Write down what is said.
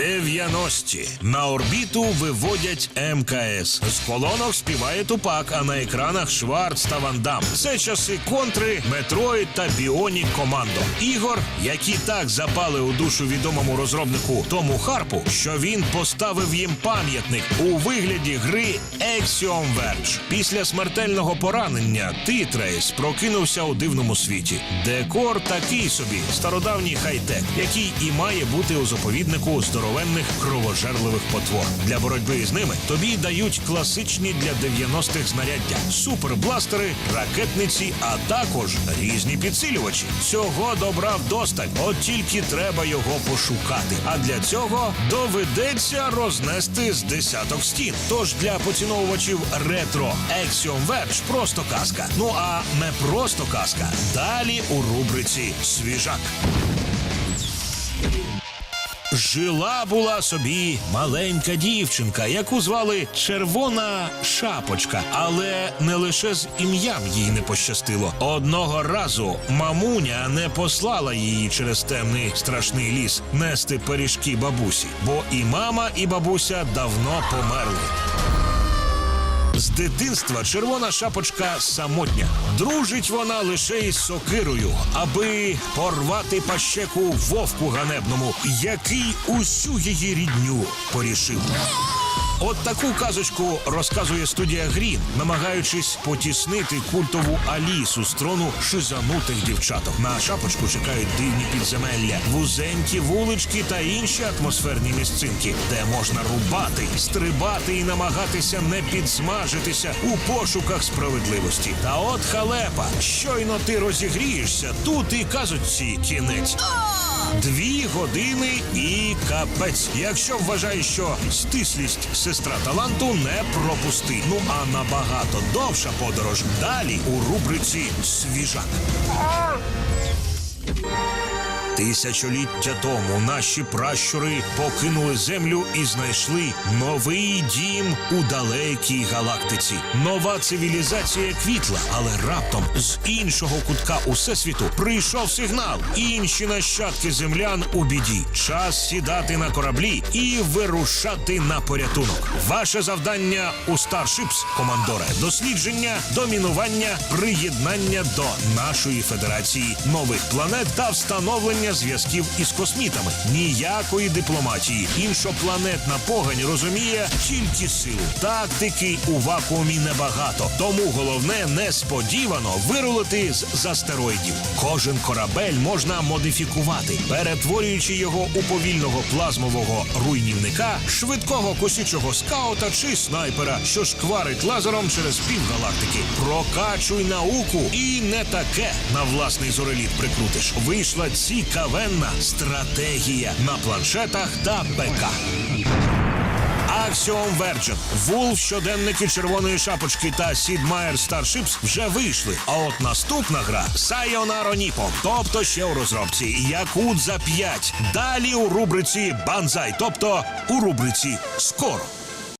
90-ті. На орбіту виводять МКС. З колонок співає Тупак, а на екранах Шварц та Ван Дам. Це часи контри, Метроїд та Біонік Командо. Ігор, які так запали у душу відомому розробнику Тому Харпу, що він поставив їм пам'ятник у вигляді гри Axiom Verge. Після смертельного поранення Титрейс прокинувся у дивному світі. Декор такий собі стародавній хай-тек, який і має бути у заповіднику здоровенних кровожерливих потвор. Для боротьби з ними тобі дають класичні для 90-х знаряддя: супербластери, ракетниці, а також різні підсилювачі. Цього добра вдосталь, от тільки треба його пошукати. А для цього доведеться рознести з десяток стін. Тож для поціновувачів ретро Axiom Verge просто казка. Ну а не просто казка. Далі у рубриці Свіжак. Жила була собі маленька дівчинка, яку звали Червона Шапочка, але не лише з ім'ям їй не пощастило. Одного разу мамуня не послала її через темний страшний ліс нести пиріжки бабусі, бо і мама, і бабуся давно померли. З дитинства червона шапочка самотня. Дружить вона лише із сокирою, аби порвати пащеку вовку ганебному, який усю її рідню порішив. От таку казочку розказує студія Грін, намагаючись потіснити культову Алісу з трону шизанутих дівчаток. На шапочку чекають дивні підземелля, вузенькі вулички та інші атмосферні місцинки, де можна рубати, стрибати і намагатися не підсмажитися у пошуках справедливості. Та от халепа, щойно ти розігрієшся, тут і казочці кінець. Дві години і капець. Якщо вважаєш, що стислість сестра таланту не пропусти. Ну а набагато довша подорож далі у рубриці Свіжак. Тисячоліття тому наші пращури покинули землю і знайшли новий дім у далекій галактиці. Нова цивілізація квітла, але раптом з іншого кутка усесвіту прийшов сигнал. Інші нащадки землян у біді. Час сідати на кораблі і вирушати на порятунок. Ваше завдання у Старшипс, командоре, дослідження, домінування, приєднання до нашої федерації нових планет та встановлення зв'язків із космітами. Ніякої дипломатії. Іншопланетна погань розуміє тільки силу. Тактики у вакуумі небагато. Тому головне несподівано вирулити з астероїдів. Кожен корабель можна модифікувати, перетворюючи його у повільного плазмового руйнівника, швидкого косючого скаута чи снайпера, що шкварить лазером через півгалактики. Прокачуй науку і не таке на власний зореліт прикрутиш. Вийшла цікавенна стратегія на планшетах та ПК. Axiom Virgin, Вулф, щоденники червоної шапочки та Сід Майер Старшипс вже вийшли. А от наступна гра Sayonara Nippon, тобто ще у розробці Якут за 5. Далі у рубриці Банзай, тобто у рубриці Скоро.